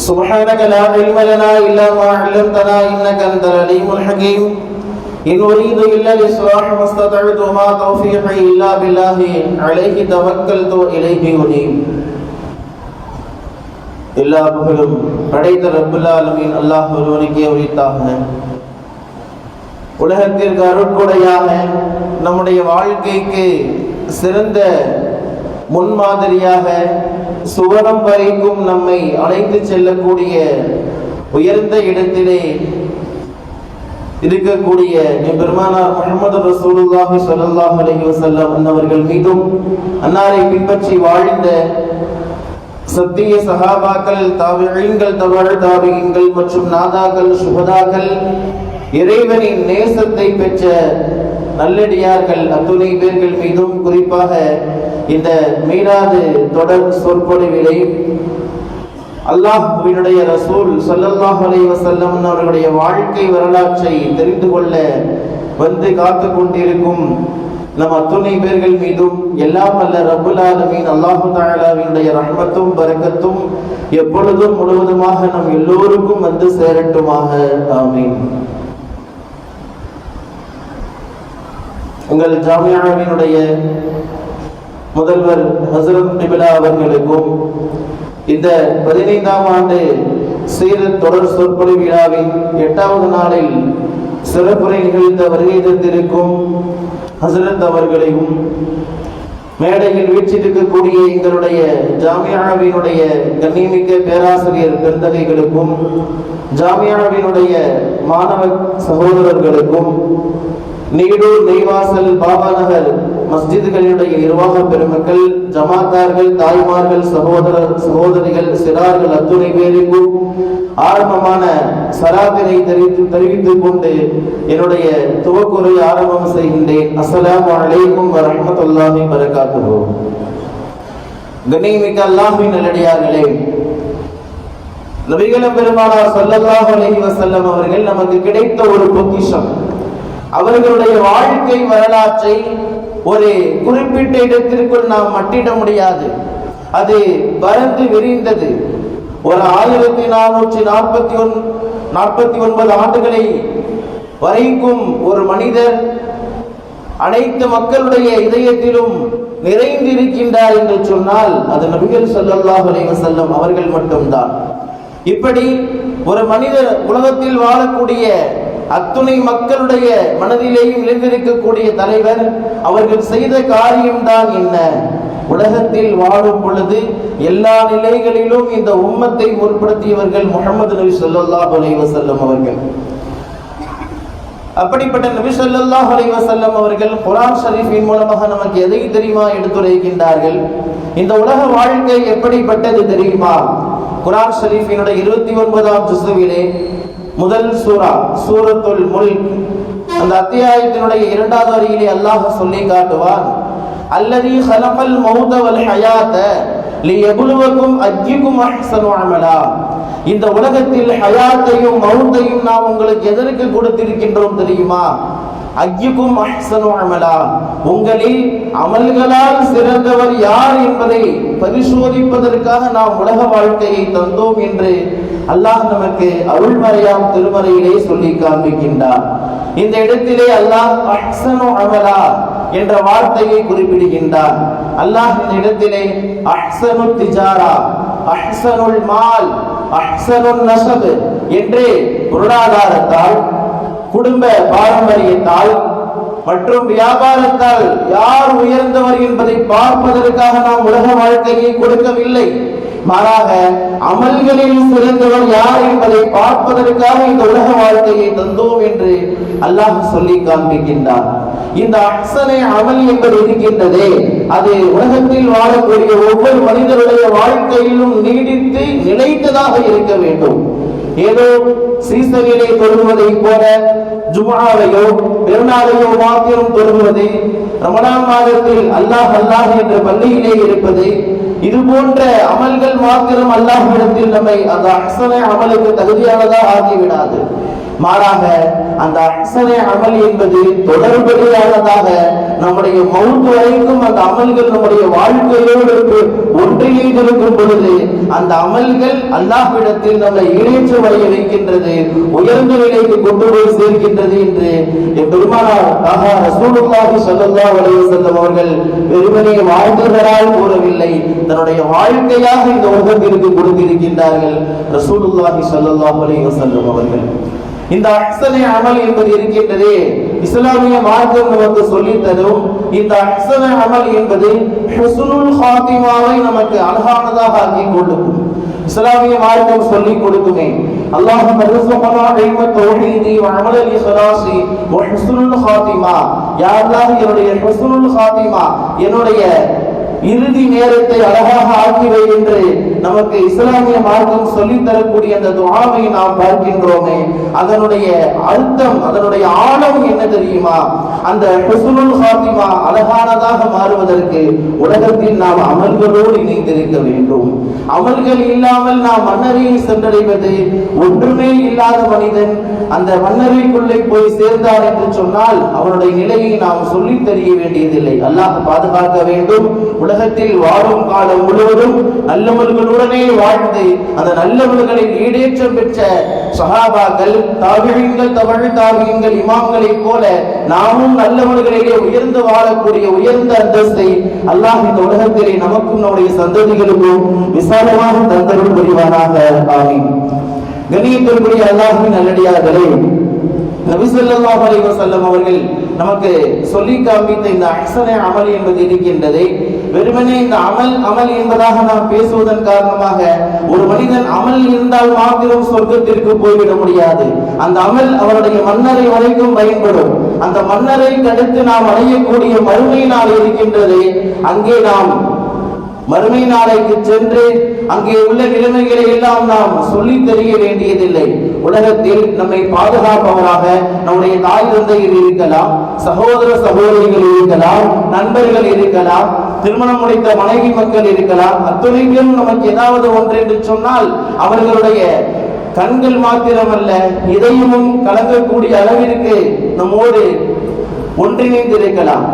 سبحانك لا علم لنا إلا ما علمتنا إنك أنت العليم الحكيم إن أريد إلا الإصلاح ما استطعت وما توفيقي إلا بالله عليه توكلت إليه أنيب எல்லா புகழும் படைத்த ரப்புல் ஆலமீன் அல்லாஹ் ஒருவனுக்கே உரித்தாக உலகத்திற்கு அருட்கொடையாக நம்முடைய வாழ்க்கைக்கு சிறந்த முன்மாதிரியாக சுவனம் வரைக்கும் நம்மை அழைத்து செல்லக்கூடிய உயர்ந்த இடத்திலே இருக்கக்கூடிய பெருமானார் முகமது ரசூலுல்லாஹி ஸல்லல்லாஹு அலைஹி வஸல்லம் அன்னவர்கள் மீதும் அன்னாரை பின்பற்றி வாழ்ந்த சத்திய சஹாபாக்கள் தாபிஈன்கள் தவறு தாபியீன்கள் மற்றும் நாதாக்கள் சுபதாக்கள் இறைவனின் நேசத்தை பெற்ற நல்லடியார்கள் அத்துணை பேர்கள் மீதும் குறிப்பாக இந்த மீனாது தொடர் சொற்பொழிவிலே அல்லாஹ்வினுடைய ரசூல் சொல்லல்லாஹ் அலைஹி அவர்களுடைய வாழ்க்கை வரலாற்றை தெரிந்து கொள்ள வந்து காத்து கொண்டிருக்கும் நம் அத்துணை பேர்கள் மீதும் எல்லாம் அல்ல ரப்புல் ஆலமீன் அல்லாஹு தாலாவினுடைய ரஹ்மத்தும் பரக்கத்தும் எப்பொழுதும் முழுவதுமாக நம் எல்லோருக்கும் வந்து சேரட்டுமாக. ஆமீன். உங்கள் ஜாமியாவினுடைய முதல்வர் ஹசரத் நிபிலா அவர்களுக்கும் இந்த பதினைந்தாம் ஆண்டு சீரத் தொடர் சொற்பொழி விழாவின் எட்டாவது நாளில் சிறப்புரை நிகழ்த்த வருகை தந்திருக்கும் ஹசரத் அவர்களையும் மேடையில் வீற்றிருக்கக்கூடிய எங்களுடைய ஜாமியாவினுடைய கண்ணியமிக்க பேராசிரியர் பெருந்தகைகளுக்கும் ஜாமியாவினுடைய மாணவ சகோதரர்களுக்கும் நீடூர் நெய்வாசல் பாபாநகர் மஸ்ஜிதுகளினுடைய நிர்வாக பெருமக்கள் ஜமாத்தார்கள் தாய்மார்கள் சகோதரர் சகோதரிகள் சிறார்கள் அத்துணை பேருக்கும் ஆரம்பமான சராபினை தெரிவித்து தெரிவித்துக் கொண்டு என்னுடைய துவக்குறை ஆரம்பம் செய்கின்றேன். அஸ்லாம் அலைக்கும் வரமத்துல்லாமி வரகாத்துஹு கண்ணியமிக்க அல்லாஹ்வின் நல்லடியார்களே நபிகள பெருமானார் ஸல்லல்லாஹு அலைஹி வஸல்லம் அவர்கள் நமக்கு கிடைத்த ஒரு பொக்கிஷம். அவர்களுடைய வாழ்க்கை வரலாற்றை ஒரு குறிப்பிட்ட இடத்திற்குள் நாம் மட்டிட முடியாது. அது பறந்து விரிந்தது. ஒரு ஆயிரத்தி நானூற்றி நாற்பத்தி ஒன் நாற்பத்தி ஒன்பது ஆண்டுகளை வரைக்கும் ஒரு மனிதர் அனைத்து மக்களுடைய இதயத்திலும் நிறைந்திருக்கின்றார் என்று சொன்னால் அது நபிகள் சொல்லல்லாஹ் செல்லும் அவர்கள் மட்டும்தான். இப்படி ஒரு மனிதர் உலகத்தில் வாழக்கூடிய அத்துணை மக்களுடைய மனதிலேயும் நிறைந்திருக்கக்கூடிய தலைவர் அவர்கள் செய்த காரியம்தான் என்ன? உலகத்தில் வாழும் பொழுது எல்லா நிலைகளிலும் இந்த உம்மத்தை முற்படுத்தியவர்கள் முகமது நபி ஸல்லல்லாஹு அலைஹி அவர்கள். அப்படிப்பட்ட நபி சொல்லல்லா அலைஹி வஸல்லம் அவர்கள் குரான் ஷரீஃபின் மூலமாக நமக்கு எதை தெரியுமா எடுத்துரைக்கின்றார்கள்? இந்த உலக வாழ்க்கை எப்படிப்பட்டது தெரியுமா? குரான் ஷரீஃபினுடைய இருபத்தி ஒன்பதாம் ஜுசுவிலே முதல் சூரா சூரத்துல் முல்க். அந்த அத்தியாயத்தினுடைய இரண்டாவது வரியிலே அல்லாஹ் சொல்லி காட்டுவான் அல்லதி ஹலகல் மௌத வல் ஹயாத லியபுலுவக்கும் அஜ்யுக்கும் அஹ்சனு அமலா. இந்த உலகத்தில் ஹயாத்தையும் மௌத்தையும் நாம் உங்களுக்கு எதற்கு கொடுத்திருக்கின்றோம் தெரியுமா? அஜ்யுக்கும் அஹ்சனு அமலா. உங்களில் அமல்களால் சிறந்தவர் யார் என்பதை பரிசோதிப்பதற்காக நாம் உலக வாழ்க்கையை தந்தோம் என்று அல்லாஹ் நமக்கு அருள்மறையாம் திருமறையிலே சொல்லி காண்பிக்கின்றார். இந்த இடத்திலே அல்லாஹ் அஹ்சனு அமலா என்ற வார்த்தையை குறிப்பிடுகின்றார். அல்லாஹ் இந்த இடத்திலே அஹ்சனு திஜாரா அஹ்சனுல் மால் அஹ்சனுல் நசபு என்று பொருளாதாரத்தால் குடும்ப பாரம்பரியத்தால் மற்றும் வியாபாரத்தால் யார் உயர்ந்தவர் என்பதை பார்ப்பதற்காக நாம் உலக வாழ்க்கையை கொடுக்கவில்லை. மாறாக அமல்களில் சிறந்தவர் யார் என்பதை பார்ப்பதற்காக இந்த உலக வாழ்க்கையை தந்தோம் என்று அல்லாஹ் சொல்லி காண்பிக்கின்றார் இந்த அக்சனை அமல் என்பது இருக்கின்றதே. அது உலகத்தில் வாழக்கூடிய ஒவ்வொரு மனிதருடைய வாழ்க்கையிலும் நீடித்து நிலைத்ததாக இருக்க வேண்டும். ஏதோ சீசனிலே தொழுவதை போல ஜுமாவையோ பெருநாளையோ மாத்திரம் தொழுவது ரமணா மாதத்தில் அல்லாஹ் அல்லாஹ் என்ற பள்ளியிலே இருப்பது இது போன்ற அமல்கள் மாத்திரம் அல்லாஹிடத்தில் நம்மை அந்த அசனை அமலுக்கு தகுதியானதா ஆகிவிடாது மாறாக அந்த அசனை அமல் என்பது தொடர்படியானதாக நம்முடைய மவுத்து வரைக்கும் அந்த அமல்கள் நம்முடைய வாழ்க்கையோடு ஒன்றியிருக்கும் பொழுது அந்த அமல்கள் அல்லாஹ்விடத்தில் நம்மை இணைச்சு வரைய வைக்கின்றது உயர்ந்த நிலைக்கு கொண்டு போய் சேர்க்கின்றது என்று என் பெருமானார் ஆகா ரசூலுல்லாஹி ஸல்லல்லாஹு அலைஹி வஸல்லம் அவர்கள் வெறுமனே வாழ்ந்தவரால் கூறவில்லை. தன்னுடைய வாழ்க்கையாக இந்த உலகத்திற்கு கொடுத்திருக்கின்றார்கள் ரசூலுல்லாஹி ஸல்லல்லாஹு அலைஹி வஸல்லம் அவர்கள். இந்த அஹ்சனை அமல் என்பது இருக்கின்றதே. இஸ்லாமிய மார்க்கம் நமக்கு சொல்லி தரும் இந்த அஹ்சன அமல் என்பது ஹுஸ்னுல் ஹாத்திமாவை நமக்கு அழகானதாக ஆக்கி கொடுக்கும். இஸ்லாமிய மார்க்கம் சொல்லிக் கொடுக்குமே. அல்லாஹ் மர்சுகனா இல்ம தௌஹீதி வ அமலல் இஹ்லாஸி வ ஹுஸ்னுல் ஹாத்திமா. யா அல்லாஹ் என்னுடைய ஹுஸ்னுல் ஹாத்திமா? என்னுடைய இறுதி நேரத்தை அழகாக ஆக்கிவை என்று நமக்கு இஸ்லாமிய மார்க்கம் சொல்லித்தரக்கூடிய அந்த துஆவை நாம் பார்க்கின்றோமே அதனுடைய அர்த்தம் அதனுடைய ஆழம் என்ன தெரியுமா? அந்த ஹுஸ்னுல் ஹாத்திமா அழகானதாக மாறுவதற்கு உலகத்தில் நாம் அமல்களோடு இணைந்திருக்க வேண்டும். அமல்கள் இல்லாமல் நாம் மன்னரையை சென்றடைவது ஒன்றுமே இல்லாத மனிதன் அந்த மன்னரைக்குள்ளே போய் சேர்ந்தார் என்று சொன்னால் அவனுடைய நிலையை நாம் சொல்லித் தெரிய வேண்டியதில்லை. அல்லாஹ் பாதுகாக்க வேண்டும். உலகத்தில் வாழும் காலம் முழுவதும் நல்லவர்களுடனே வாழ்ந்து அந்த நல்லவர்களின் ஈடேற்றம் பெற்ற சஹாபாக்கள் தாபிழிங்கள் தமிழ் தாவியங்கள் இமாம்களைப் போல நாமும் நல்லவர்களிலே உயர்ந்து வாழக்கூடிய உயர்ந்த அந்தஸ்தை அல்லாஹ் இந்த உலகத்திலே நமக்கும் நம்முடைய சந்ததிகளுக்கும் விசாலமாக தந்தருள் புரிவானாக. ஆமீன். கணியத்திற்குரிய அல்லாஹின் நல்லடியார்களே நபி ஸல்லல்லாஹு அவர்கள் நமக்கு சொல்லி காண்பித்த இந்த அக்சனை அமல் என்பது இருக்கின்றதை வெறுமனே இந்த அமல் அமல் என்பதாக நாம் பேசுவதன் காரணமாக ஒரு மனிதன் அமல் இருந்தால் மாத்திரம் சொர்க்கத்திற்கு போய்விட முடியாது. அந்த அமல் அவருடைய மன்னரை வரைக்கும் பயன்படும். அந்த மன்னரை தடுத்து நாம் அடையக்கூடிய மறுமை நாள் இருக்கின்றதே. அங்கே நாம் மறுமை நாளைக்கு சென்று அங்கே உள்ள நிலைமைகளை எல்லாம் நாம் சொல்லி தெரிய வேண்டியதில்லை. உலகத்தில் நம்மை பாதுகாப்பவராக நம்முடைய தாய் தந்தைகள் இருக்கலாம் சகோதர சகோதரிகள் இருக்கலாம் நண்பர்கள் இருக்கலாம் திருமணம் முடித்த மனைவி மக்கள் இருக்கலாம். அத்துணைக்கும் நமக்கு ஏதாவது ஒன்று என்று சொன்னால் அவர்களுடைய கண்கள் மாத்திரமல்ல இதயமும் கலங்கக்கூடிய அளவிற்கு நம்மோடு ஒன்றிணைந்திருக்கலாம்.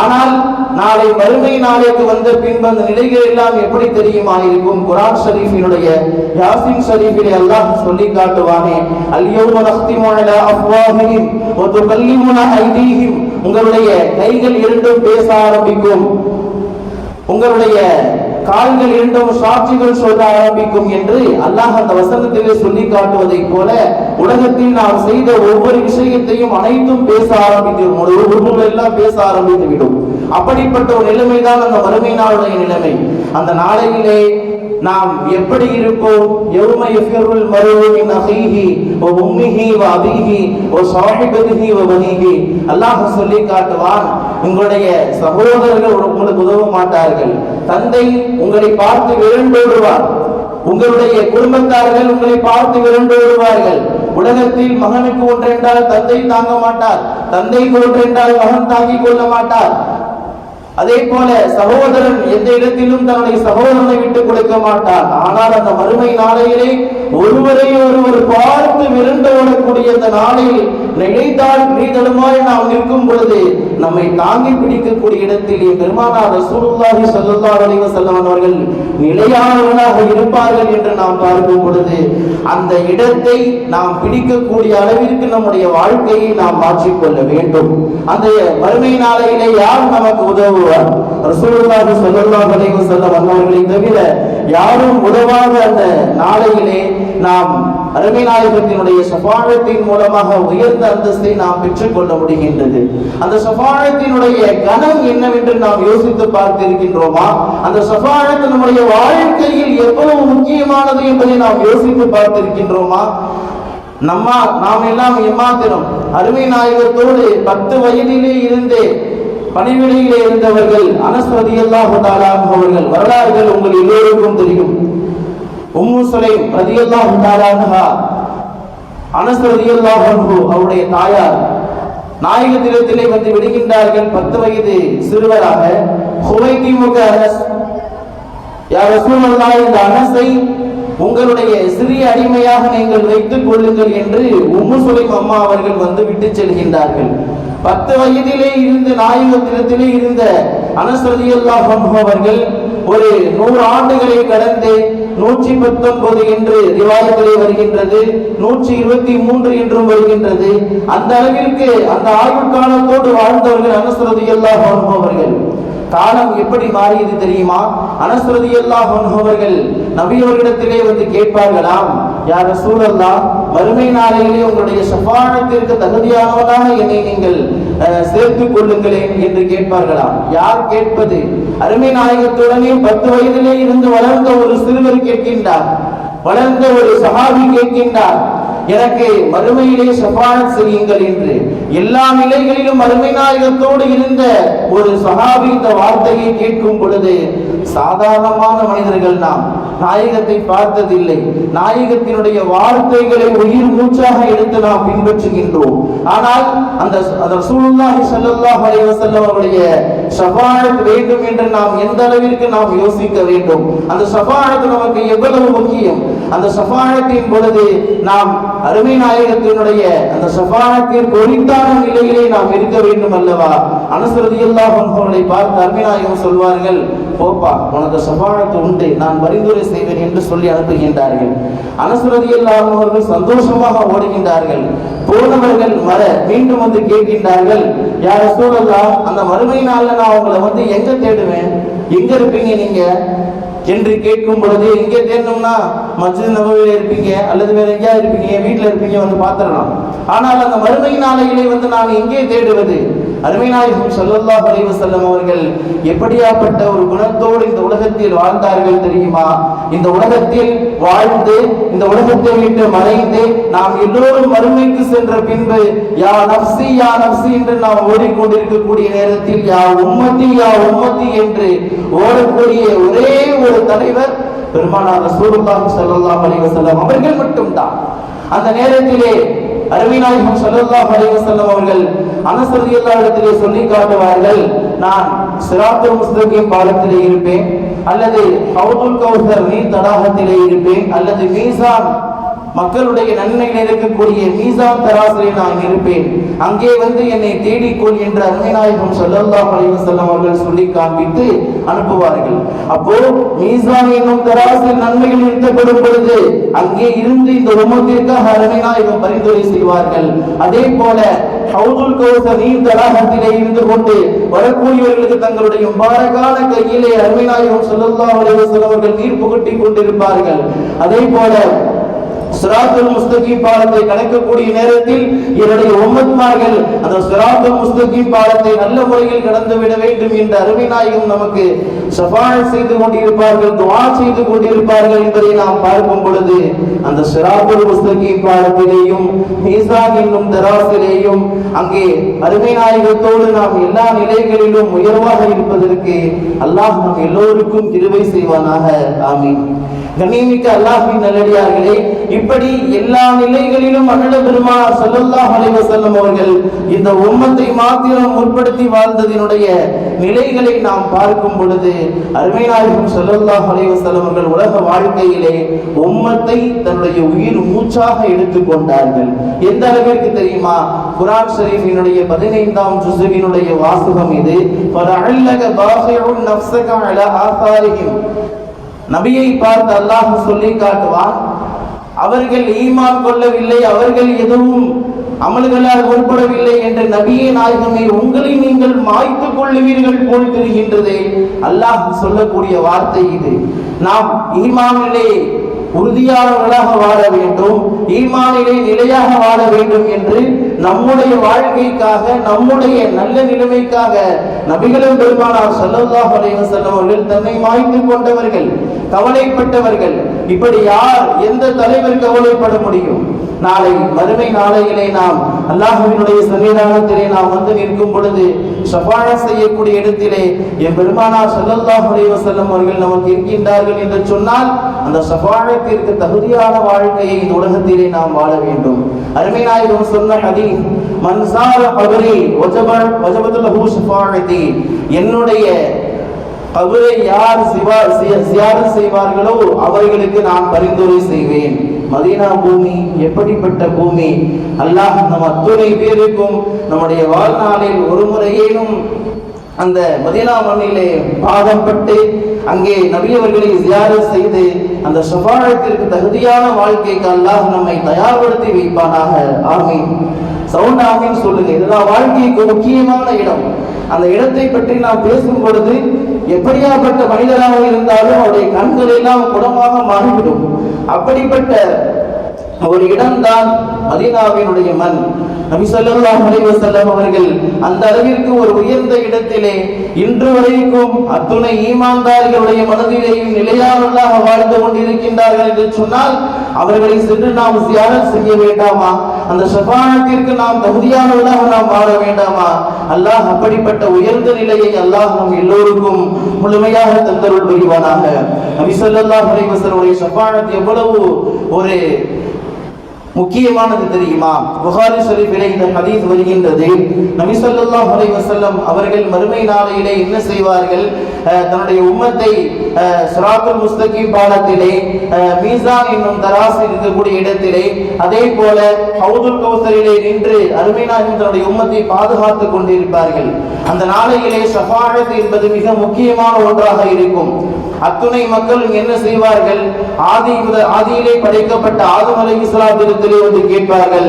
ஆனால் நாளை வறுமை நாளைக்கு வந்த பின்பு அந்த நிலைகள் எல்லாம் எப்படி தெரியுமா இருக்கும்? குரான் ஷரீஃபினுடைய யாசின் ஷரீஃபிலே அல்லாஹ் சொல்லி காட்டுவானே அல்யௌம நக்திமு அலா ஒரு வ துகல்லிமுனா ஐதீஹிம். உங்களுடைய கைகள் இரண்டும் பேச ஆரம்பிக்கும். உங்களுடைய கால்கள் இரண்டும் சாட்சிகள் சொல்ல ஆரம்பிக்கும் என்று அல்லாஹ் அந்த வசனத்திலே சொல்லி காட்டுவதைப் போல உலகத்தில் நாம் செய்த ஒவ்வொரு விஷயத்தையும் அனைத்தும் பேச ஆரம்பிக்கும் ஒரு எல்லாம் பேச ஆரம்பித்து விடும். அப்படிப்பட்ட ஒரு நிலைமைதான் அந்த வறுமை நாளுடைய நிலைமை. அந்த நாளையிலே நாம் எப்படி இருப்போம்? எவ்மை யஃபிருல் மர்உ அஹீஹி வ உம்மிஹி ஓ அபீஹி வ ஸாஹிபதிஹி வ பனீஹி அல்லாஹ் சொல்லி காட்டுவான் உங்களுடைய சகோதரர்கள் உங்களுக்கு உதவ மாட்டார்கள். தந்தை உங்களை பார்த்து விரண்டோடுவார். உங்களுடைய குடும்பத்தார்கள் உங்களை பார்த்து விரண்டோடுவார்கள். உலகத்தில் மகனுக்கு ஒன்றென்றால் தந்தை தாங்க மாட்டார். தந்தைக்கு ஒன்றென்றால் மகன் தாங்கிக் கொள்ள மாட்டார். அதே போல சகோதரன் எந்த இடத்திலும் தன்னுடைய சகோதரனை விட்டு கொடுக்க மாட்டார் ஆனால் அந்த மறுமை நாளையிலே ஒருவரை ஒருவர் பார்த்து விரண்டு ஓடக்கூடிய அந்த நாளில் நினைத்தால் நீதலுமாய் நாம் நிற்கும் பொழுது நம்மை தாங்கி பிடிக்கக்கூடிய இடத்தில் பெருமானார் ரசூலுல்லாஹி ஸல்லல்லாஹு அலைஹி வஸல்லம் அவர்கள் நிலையானவர்களாக இருப்பார்கள் என்று நாம் பார்க்கும் பொழுது அந்த இடத்தை நாம் பிடிக்கக்கூடிய அளவிற்கு நம்முடைய வாழ்க்கையை நாம் மாற்றிக்கொள்ள வேண்டும். அந்த மறுமை நாளையிலே யார் நமக்கு உதவும்? ரசூலுல்லாஹி ஸல்லல்லாஹு அலைஹி வஸல்லம் தவிர யாரும் உதவாத அந்த நாளையிலே நாம் அருமை நாயகத்தினுடைய சபாழத்தின் மூலமாக உயர்ந்த அந்தஸ்தை நாம் பெற்றுக்கொள்ள முடிகின்றது. அந்த சபாழத்தினுடைய கனம் என்னவென்று நாம் யோசித்து பார்த்திருக்கின்றோமா? அந்த சபாழத்து நம்முடைய வாழ்க்கையில் எவ்வளவு முக்கியமானது என்பதை நாம் யோசித்து பார்த்திருக்கின்றோமா? நம்மா நாம் எல்லாம் எம்மாத்திரம் அருமை நாயகத்தோடு பத்து வயதிலே இருந்தே பணிவெளியில் இருந்தவர்கள் அனஸ்வதி ரதியல்லாஹு அவர்கள் வரலாறுகள் உங்கள் எல்லோருக்கும் தெரியும். உம்மு சுலைம் ரதியல்லாஹு தஆலா அவருடைய தாயார் நாயகத்திடத்திலே வந்து விடுகின்றார்கள் பத்து வயது சிறுவராக ஹுவைதிமுக அரஸ் யா ரசூலல்லாஹ் இந்த அனசை உங்களுடைய சிறிய அடிமையாக நீங்கள் வைத்துக் கொள்ளுங்கள் என்று உம்மு சுலைம் அம்மா அவர்கள் வந்து விட்டு செல்கின்றார்கள். பத்து வயதிலே இருந்து நாயகத்திடத்திலே இருந்த அனஸ்ரதி அவர்கள் ஒரு நூறு ஆண்டுகளை கடந்து நூற்றி பத்தொன்பது என்று ரிவாயத்திலே வருகின்றது நூற்றி இருபத்தி மூன்று என்றும் வருகின்றது. அந்த அளவிற்கு அந்த ஆயுள் காலத்தோடு வாழ்ந்தவர்கள் அனஸ்ரதி அல்லாஹ் அவர்கள். காலம் எப்படி மாறியது தெரியுமா? அனஸ்ரதி அல்லாஹ் அவர்கள் நபியவர்களிடத்திலே வந்து கேட்பார்களாம் யார் சூழல்லாம் வறுமை நாளையிலே உங்களுடைய சபானத்திற்கு தகுதியானவனாக என்னை நீங்கள் அஹ், சேர்த்துக் கொள்ளுங்களேன் என்று கேட்பார்களாம் யார் கேட்பது? அருமை நாயகத்துடனே பத்து வயதிலே இருந்து வளர்ந்த ஒரு சிறுவர் கேட்கின்றார். வளர்ந்த ஒரு சகாபி கேட்கின்றார். எனக்கு மறுமையிலே ஷஃபானத் செய்யுங்கள் என்று. எல்லா நிலைகளிலும் மறுமை நாயகத்தோடு இருந்த ஒரு சகாபி இந்த வார்த்தையை கேட்கும் பொழுது சாதாரணமான மனிதர்கள் நாம் நாயகத்தை பார்த்ததில்லை. நாயகத்தினுடைய வார்த்தைகளை உயிர் மூச்சாக எடுத்து நாம் பின்பற்றுகின்றோம். ஆனால் அந்த அந்த ரசூலுல்லாஹி ஸல்லல்லாஹு அலைஹி வஸல்லம் அவருடைய ஷஃபாஅத் வேண்டும் என்று நாம் எந்த அளவிற்கு நாம் யோசிக்க வேண்டும்? அந்த ஷஃபாஅத் நமக்கு எவ்வளவு முக்கியம்? அந்த ஷஃபாஅத்தின் பொழுது நாம் அருமை நாயகத்தினுடைய அந்த ஷஃபாஅத்தின் ஒரித்தான நிலையிலே நாம் இருக்க வேண்டும் அல்லவா? அனுசரதி அவர்களை பார்த்து அருமை நாயகம் சொல்வார்கள் போப்பா உனக்கு சபானத்து உண்டு நான் பரிந்துரை செய்வேன் என்று சொல்லி அனுப்புகின்றார்கள். அனுசரதி அவர்கள் சந்தோஷமாக ஓடுகின்றார்கள். போனவர்கள் வர மீண்டும் வந்து கேட்கின்றார்கள் யார சூழலா அந்த மறுமை நாளில் நான் உங்களை வந்து எங்க தேடுவேன்? எங்க இருப்பீங்க நீங்க? என்று கேட்கும் பொழுது எங்கே தேடணும்னா மஸ்ஜித் நபவியில இருப்பீங்க அல்லது வேற எங்கேயா இருப்பீங்க? வீட்டில் வீட்டுல இருப்பீங்க? வந்து பாத்திரலாம் ஆனால் அந்த மறுமை நாளையிலே வந்து நான் எங்கே தேடுவது அருமை நாயகம் ஸல்லல்லாஹு அலைஹி அவர்கள் எப்படியாப்பட்ட ஒரு குணத்தோடு இந்த உலகத்தில் வாழ்ந்தார்கள் தெரியுமா? இந்த உலகத்தில் வாழ்ந்து இந்த உலகத்தை விட்டு மறைந்து நாம் எல்லோரும் மறுமைக்கு சென்ற பின்பு யா நப்சி யா நப்சி என்று நாம் ஓடிக்கொண்டிருக்கக்கூடிய நேரத்தில் யா உம்மத்தி யா உம்மத்தி என்று ஓடக்கூடிய ஒரே ஒரு தலைவர் பெருமானார் ரசூலுல்லாஹி ஸல்லல்லாஹு அலைஹி வஸல்லம் அவர்கள் மட்டும்தான். அந்த நேரத்திலே அருமைநாயகம் சல்லல்லா அலைஹி வஸல்லம் அவர்கள் அனஸ் ரலியல்லாஹு இடத்திலே சொல்லி காட்டுவார்கள் நான் சிராத்துல் முஸ்தகீம் பாலத்திலே இருப்பேன் அல்லது கௌதுல் கௌசர் நீர் தடாகத்திலே இருப்பேன் அல்லது மீசான் மக்களுடைய நன்மையில் இருக்கக்கூடிய மீசான் தராசிலே நான் இருப்பேன். அங்கே வந்து என்னை தேடிக்கொள் என்று அருமைநாயகம் சொல்லல்லா அலைவர் செல்லம் அவர்கள் சொல்லி காண்பித்து அனுப்புவார்கள். அப்போ மீசான் என்னும் தராசில் நன்மைகள் நிறுத்தப்படும் பொழுது அங்கே இருந்து இந்த உமத்திற்காக அருமைநாயகம் பரிந்துரை செய்வார்கள். அதே போல ஹவுதுல் கௌசர் நீர் தடாகத்திலே இருந்து கொண்டு வரக்கூடியவர்களுக்கு தங்களுடைய பாரகால கையிலே அருமைநாயகம் சொல்லல்லா அலைவர் செல்லம் அவர்கள் நீர் புகட்டி கொண்டிருப்பார்கள். அதே போல சிராத்துல் முஸ்தகி பாலத்தை கடக்கக்கூடிய நேரத்தில் என்னுடைய உம்மத்மார்கள் அந்த சிராத்துல் முஸ்தகி பாலத்தை நல்ல முறையில் கடந்து விட வேண்டும் என்ற அருமை நாயகம் நமக்கு ஷஃபாஅத் செய்து கொண்டிருப்பார்கள் துவா செய்து கொண்டிருப்பார்கள் என்பதை நாம் பார்க்கும் பொழுது அந்த சிராத்துல் முஸ்தகி பாலத்திலேயும் மீசான் என்னும் தராசிலேயும் அங்கே அருமை நாயகத்தோடு நாம் எல்லா நிலைகளிலும் உயர்வாக இருப்பதற்கு அல்லாஹ் நம் எல்லோருக்கும் கிருவை செய்வானாக. ஆமீன். கண்ணியமிக்க அல்லாஹின் நல்லடியார்களே இப்படி எல்லா நிலைகளிலும் அண்ணல பெருமானார் ஸல்லல்லாஹு மலைவ வஸல்லம் அவர்கள் இந்த உம்மத்தை மாத்திரம் முற்படுத்தி வாழ்ந்ததினுடைய நிலைகளை நாம் பார்க்கும் பொழுது அருமை நாயகம் ஸல்லல்லாஹு அவர்கள் உலக வாழ்க்கையிலே உம்மத்தை தன்னுடைய உயிர் மூச்சாக எடுத்துக்கொண்டார்கள் எந்த அளவிற்கு தெரியுமா? குரான் ஷரீஃபினுடைய பதினைந்தாம் ஜுசுவினுடைய வாசகம் இது ஃபலஅல்லக பாஹிஉன் நஃப்ஸக அலா ஆசாரிஹிம் நபியை பார்த்து அல்லாஹ் சொல்லி காட்டுவான். அவர்கள் ஈமான் கொள்ளவில்லை அவர்கள் எதுவும் அமல்களால் உட்படவில்லை என்ற நபியை நாயகமே உங்களை நீங்கள் மாய்த்து கொள்ளுவீர்கள் போல் தெரிகின்றதே. அல்லாஹ் சொல்லக்கூடிய வார்த்தை இது. நாம் ஈமானிலே உறுதியானவர்களாக வாழ வேண்டும் ஈமானிலே நிலையாக வாழ வேண்டும் என்று நம்முடைய வாழ்க்கைக்காக நம்முடைய நல்ல நிலைமைக்காக நபிகளும் பெருமானார் ஸல்லல்லாஹு அலைஹி அவர்கள் தன்னை மாய்த்து கொண்டவர்கள். கவலைப்பட்டவர்கள். இப்படி யார் எந்த தலைவர் கவலைப்பட முடியும்? நாளை மறுமை நாளையிலே நாம் அல்லாஹுவினுடைய சன்னிதானத்திலே நாம் வந்து நிற்கும் பொழுது ஷஃபாஅத் செய்யக்கூடிய இடத்திலே என் பெருமானார் சல்லல்லாஹ் அலைஹி அவர்கள் நமக்கு இருக்கின்றார்கள் என்று சொன்னால் அந்த சபாழத்திற்கு தகுதியான வாழ்க்கையை இந்த உலகத்திலே நாம் வாழ வேண்டும். அருமை நாயகம் சொன்ன ஹதீஸ் மன்சார சார வஜப என்னுடைய கபரை யார் சிவா சியாரம் செய்வார்களோ அவர்களுக்கு நான் பரிந்துரை செய்வேன். மதீனா பூமி எப்படிப்பட்ட பூமி? அல்லாஹ் நம் அத்துணை பேருக்கும் நம்முடைய வாழ்நாளில் ஒரு முறையேனும் அந்த மதீனா மண்ணிலே பாதப்பட்டு அங்கே நபியவர்களை ஜியாரத் செய்து அந்த சபாழத்திற்கு தகுதியான வாழ்க்கைக்கு அல்லாஹ் நம்மை தயார்படுத்தி வைப்பானாக. ஆமீன். சவுண்ட் ஆமீன் சொல்லுங்க. இதுதான் வாழ்க்கைக்கு முக்கியமான இடம். அந்த இடத்தை பற்றி நாம் பேசும் பொழுது எப்படியாப்பட்ட மனிதராக இருந்தாலும் அவருடைய கண்கள் எல்லாம் குணமாக மாறிவிடும். அப்படிப்பட்ட ஒரு இடம்தான் மதீனாவினுடைய மண். நபி சொல்லா அலைஹி அவர்கள் அந்த அளவிற்கு ஒரு உயர்ந்த இடத்திலே இன்று வரைக்கும் அத்துணை ஈமான்தார்களுடைய மனதிலேயும் நிலையானவர்களாக வாழ்ந்து கொண்டிருக்கின்றார்கள் என்று சொன்னால் அவர்களை சென்று நாம் சியாரத் செய்ய வேண்டாமா? அந்த ஷஃபானத்திற்கு நாம் தகுதியானவர்களாக நாம் வாழ வேண்டாமா? அல்லாஹ் அப்படிப்பட்ட உயர்ந்த நிலையை அல்லாஹ் நம் எல்லோருக்கும் முழுமையாக தந்தருள் புரிவானாக. நபி ஸல்லல்லாஹு அலைஹி எவ்வளவு ஒரு முக்கியமானது தெரியுமா? புகாரி ஷரீஃபிலே இந்த ஹதீஸ் வருகின்றது. நபி ஸல்லல்லாஹு அலைஹி வஸல்லம் அவர்கள் மறுமை நாளையிலே என்ன செய்வார்கள்? அஹ், தன்னுடைய உம்மத்தை அஹ், சிராத்துல் முஸ்தகீம் பாலத்திலே அஹ், மீசான் என்னும் தராசு இருக்கக்கூடிய இடத்திலே அதே போல ஹவுதுல் கௌசரிலே நின்று அருமை தன்னுடைய உம்மத்தை பாதுகாத்துக் கொண்டிருப்பார்கள். அந்த நாளையிலே ஷஃபாஅத் என்பது மிக முக்கியமான ஒன்றாக இருக்கும். அத்துணை மக்களும் என்ன செய்வார்கள்? ஆதி ஆதியிலே படைக்கப்பட்ட ஆதம் அலைஹிஸ்ஸலாத்திடத்திலே வந்து கேட்பார்கள்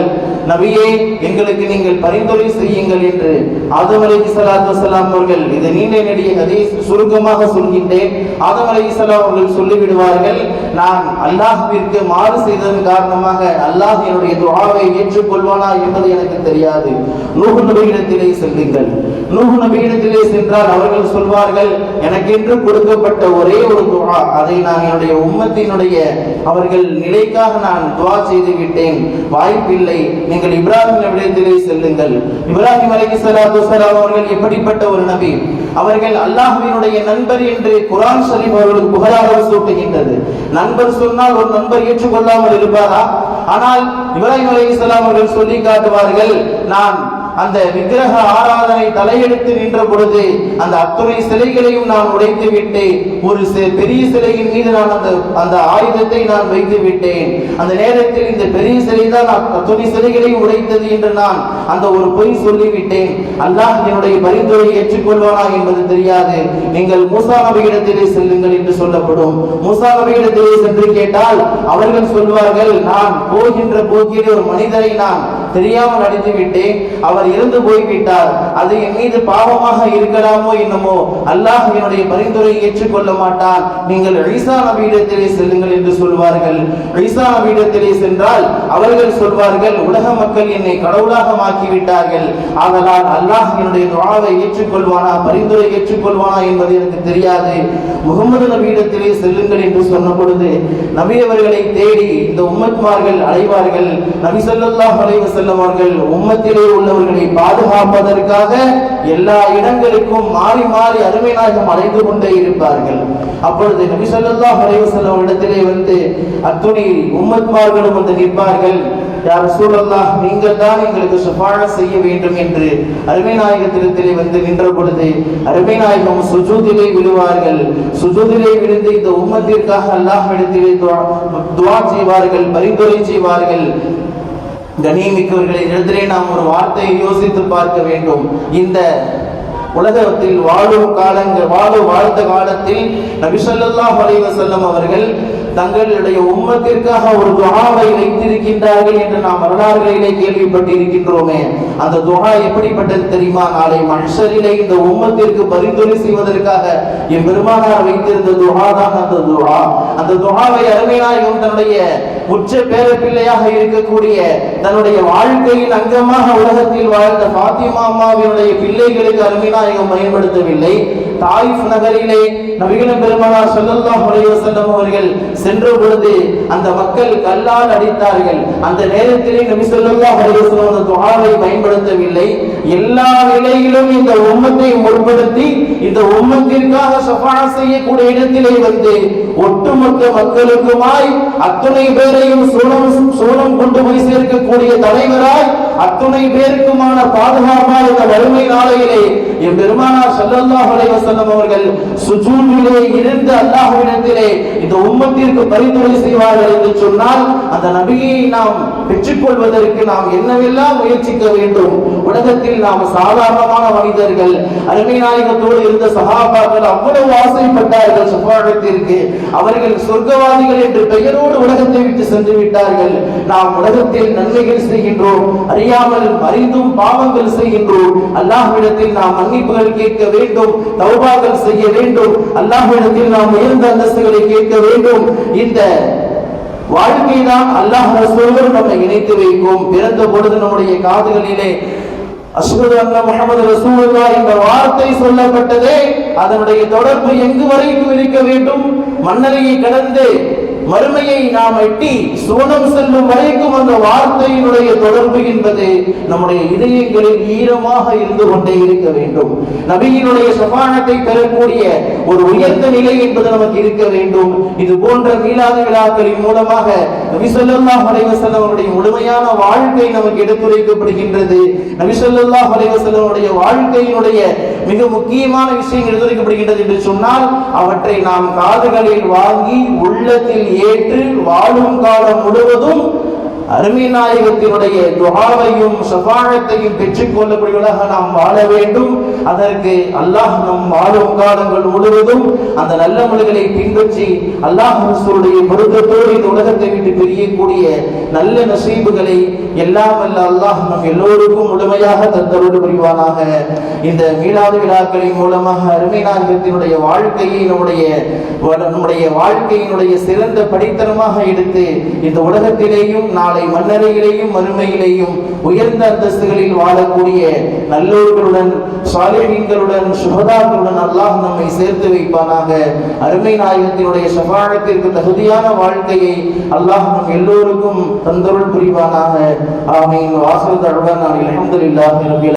நபியே எங்களுக்கு நீங்கள் பரிந்துரை செய்யுங்கள் என்று ஆதம் அலை இஸ்லாத்து சலாம் அவர்கள் இது நீண்ட நெடிய அதே சுருக்கமாக சொல்கின்றேன். ஆதம் அலைஹிஸ்ஸலாம் அவர்கள் சொல்லிவிடுவார்கள் நான் அல்லாஹிற்கு மாறு செய்ததன் காரணமாக அல்லாஹ் என்னுடைய துவாவை ஏற்றுக்கொள்வானா என்பது எனக்கு தெரியாது. நூஹ் நபியிடத்திலே செல்லுங்கள். நூஹ் நபியிடத்திலே சென்றால் அவர்கள் சொல்வார்கள் எனக்கென்று கொடுக்கப்பட்ட ஒரே ஒரு துவா அதை நான் என்னுடைய உம்மத்தினுடைய அவர்கள் நிலைக்காக நான் துவா செய்து விட்டேன் வாய்ப்பில்லை நீங்கள் இப்ராஹிம் நபியிடத்திலே செல்லுங்கள். இப்ராஹிம் அலைஹிஸ்ஸலாத்து வஸலாம் அவர்கள் எப்படிப்பட்ட ஒரு நபி? அவர்கள் அல்லாஹுவினுடைய நண்பர் என்று குரான் சலீம் அவர்களுக்கு புகழாக சூட்டுகின்றது. நண்பர் சொன்னால் ஒரு நண்பர் ஏற்றுக்கொள்ளாமல் இருப்பாரா? ஆனால் இப்ராஹிம் அலைஹிஸ்ஸலாம் அவர்கள் சொல்லி காட்டுவார்கள் நான் அந்த விக்கிரக ஆராதனை தலையெடுத்து நின்ற பொழுது அந்த அத்துணை சிலைகளையும் நான் உடைத்து விட்டேன். ஒரு பெரிய சிலையின் மீது நான் அந்த அந்த ஆயுதத்தை நான் வைத்து விட்டேன். அந்த நேரத்தில் இந்த பெரிய சிலை தான் நான் அத்துணை சிலைகளையும் உடைத்தது என்று நான் அந்த ஒரு பொய் சொல்லிவிட்டேன். அல்லாஹ் என்னுடைய பரிந்துரை ஏற்றுக்கொள்வானா என்பது தெரியாது. நீங்கள் மூசா நபியிடத்திலே செல்லுங்கள் என்று சொல்லப்படும். மூசா நபியிடத்திலே சென்று கேட்டால் அவர்கள் சொல்வார்கள் நான் போகின்ற போக்கிலே ஒரு மனிதரை நான் தெரியாமல் அடித்து விட்டேன். அவர் இறந்து போய்விட்டார். அது என் மீது பாவமாக இருக்கலாமோ என்னமோ அல்லாஹ் என்னுடைய பரிந்துரையை ஏற்றுக்கொள்ள மாட்டான். நீங்கள் ஈசா நபியிடத்திலே செல்லுங்கள் என்று சொல்வார்கள். ஈசா நபியிடத்திலே சென்றால் அவர்கள் சொல்வார்கள் உலக மக்கள் என்னை கடவுளாக மாக்கி விட்டார்கள் ஆதலால் அல்லாஹ் என்னுடைய துவாவை ஏற்றுக்கொள்வானா பரிந்துரை ஏற்றுக்கொள்வானா என்பது எனக்கு தெரியாது. முகமது நபியிடத்திலே செல்லுங்கள் என்று சொன்ன பொழுது நபி அவர்களை தேடி இந்த உம்மத்மார்கள் அடைவார்கள் நபி ஸல்லல்லாஹு அலைவசல் வஸல்லம் அவர்கள் உம்மத்திலே உள்ளவர்களை பாதுகாப்பதற்காக எல்லா இடங்களுக்கும் மாறி மாறி அருமை நாயகம் அடைந்து கொண்டே இருப்பார்கள். அப்பொழுது நபி ஸல்லல்லாஹு அலைஹி வஸல்லம் இடத்திலே வந்து அத்துணி உம்மத்மார்களும் வந்து நிற்பார்கள். யார் சூழல்லாஹ் நீங்கள் தான் எங்களுக்கு ஷஃபாஅத் செய்ய வேண்டும் என்று அருமை நாயகத்திடத்திலே வந்து நின்ற பொழுது அருமை நாயகம் சுஜூதிலே விழுவார்கள். சுஜூதிலே விழுந்து இந்த உம்மத்திற்காக அல்லாஹ் இடத்திலே துவா செய்வார்கள் பரிந்துரை செய்வார்கள். கணியமிக்கவர்களின் இடத்திலே நாம் ஒரு வார்த்தையை யோசித்து பார்க்க வேண்டும். இந்த உலகத்தில் வாழும் காலங்கள் வாழும் வாழ்ந்த காலத்தில் நபி ஸல்லல்லாஹு அலைஹி அவர்கள் தங்களுடைய உம்மத்திற்காக ஒரு துகாவை வைத்திருக்கின்றார்கள் என்று நாம் வரலாறுகளிலே கேள்விப்பட்டிருக்கின்றோமே. அந்த துகா எப்படிப்பட்டது தெரியுமா? நாளை மனுஷரிலே இந்த உம்மத்திற்கு பரிந்துரை செய்வதற்காக என் பெருமானார் வைத்திருந்த துஆ தான் அந்த துஆ. அந்த துகாவை அருமையாயும் தன்னுடைய உச்ச பேர பிள்ளையாக இருக்கக்கூடிய தன்னுடைய வாழ்க்கையின் அங்கமாக உலகத்தில் வாழ்ந்த பாத்திமா அம்மாவினுடைய பிள்ளைகளுக்கு அருமைநாயகம் பயன்படுத்தவில்லை. தாயிஃப் நகரிலே நபிகள் பெருமானார் ஸல்லல்லாஹு அலைஹி அவர்கள் சென்ற பொழுது அந்த மக்கள் கல்லால் அடித்தார்கள். அந்த நேரத்திலே நபி சொல்லல்லா முறையோ வஸல்லம் அந்த துஆவை பயன்படுத்தவில்லை. எல்லா நிலையிலும் இந்த உம்மத்தை முற்படுத்தி இந்த உம்மத்திற்காக ஷஃபாஅத் செய்யக்கூடிய இடத்திலே வந்து ஒட்டுமொத்த மக்களுக்குமாய் அத்துணை பேரையும் சூனம் சூனம் கொண்டு போய் சேர்க்கக்கூடிய தலைவராய் அத்துணை பேருக்குமான பாதுகாப்பாய் இந்த வறுமை நாளையிலே என் பெருமானார் சல்லல்லாஹ் அலைவசல்லம் அவர்கள் சுஜூனிலே இருந்து அல்லாஹ்விடத்திலே இந்த உம்மத்திற்கு பரிந்துரை செய்வார்கள் என்று சொன்னால் அந்த நபியை நாம் பெற்றுக்கொள்வதற்கு நாம் என்னவெல்லாம் முயற்சிக்க வேண்டும்? உலகத்தில் நாம் சாதாரணமான மனிதர்கள் அருமை நாயகத்தோடு இருந்த சகாபாக்கள் அவ்வளவு ஆசைப்பட்டார்கள் சுபாடத்திற்கு அவர்கள் சொர்க்கவாதிகள் என்று பெயரோடு உலகத்தை விட்டு சென்று விட்டார்கள். நாம் உலகத்தில் நன்மைகள் செய்கின்றோம் அறியாமல் அறிந்தும் பாவங்கள் செய்கின்றோம். அல்லாஹ்விடத்தில் நாம் மன்னிப்புகள் கேட்க வேண்டும் தௌபாக்கள் செய்ய வேண்டும். அல்லாஹ்விடத்தில் நாம் உயர்ந்த அந்தஸ்துகளை கேட்க வேண்டும். இந்த வாழ்க்கை தான் அல்லாஹ் ரசூலோடு நம்மை இணைத்து வைக்கும். பிறந்த பொழுது நம்முடைய காதுகளிலே அஷ்ஹது அல்லா முகமது ரசூலுல்லா என்ற வார்த்தை சொல்லப்பட்டதே. அதனுடைய தொடர்பு எங்கு வரைக்கும் இருக்க வேண்டும்? மன்னரையை கடந்து மறுமையை நாம் எட்டி சோனம் செல்லும் வரைக்கும் அந்த வார்த்தையினுடைய தொடர்பு என்பது நம்முடைய இதயங்களில் ஈரமாக இருந்து கொண்டே இருக்க வேண்டும். நபியினுடைய சபானத்தை பெறக்கூடிய ஒரு உயர்ந்த நிலை என்பது நமக்கு இருக்க வேண்டும். இது போன்ற மீளாத விழாக்களின் மூலமாக நபிசல்லா ஸல்லல்லாஹு அவருடைய முழுமையான வாழ்க்கை நமக்கு எடுத்துரைக்கப்படுகின்றது. நபிசல்லா ஸல்லல்லாஹு வாழ்க்கையினுடைய மிக முக்கியமான விஷயம் எடுத்துரைக்கப்படுகின்றது என்று சொன்னால் அவற்றை நாம் காதுகளில் வாங்கி உள்ளத்தில் ஏற்று வாழும் காலம் முழுவதும் அருமை நாயகத்தினுடைய துகாவையும் சபாழத்தையும் பெற்றுக் நாம் வாழ வேண்டும். அதற்கு அல்லாஹ் நம் வாழும் காலங்கள் முழுவதும் அந்த நல்ல மொழிகளை பின்பற்றி அல்லாஹ் ரசூலுடைய பொருத்தத்தோடு இந்த உலகத்தை விட்டு பிரியக்கூடிய நல்ல நசீபுகளை எல்லாம் அல்ல அல்லாஹ் நம் எல்லோருக்கும் முழுமையாக தந்தரோடு புரிவானாக. இந்த மீளாது விழாக்களின் மூலமாக அருமை நாயகத்தினுடைய வாழ்க்கையை நம்முடைய நம்முடைய வாழ்க்கையினுடைய சிறந்த படித்தனமாக எடுத்து இந்த உலகத்திலேயும் நாளை நாளை மன்னரையிலேயும் மறுமையிலேயும் உயர்ந்த அந்தஸ்துகளில் வாழக்கூடிய நல்லோர்களுடன் சாலிஹீன்களுடன் சுகதாக்களுடன் அல்லாஹ் நம்மை சேர்த்து வைப்பானாக. அருமை நாயகத்தினுடைய சபாழத்திற்கு தகுதியான வாழ்க்கையை அல்லாஹ் நம் எல்லோருக்கும் தந்தருள் புரிவானாக. ஆமீன். வாசல் தழுவ நான் அல்ஹம்துலில்லாஹி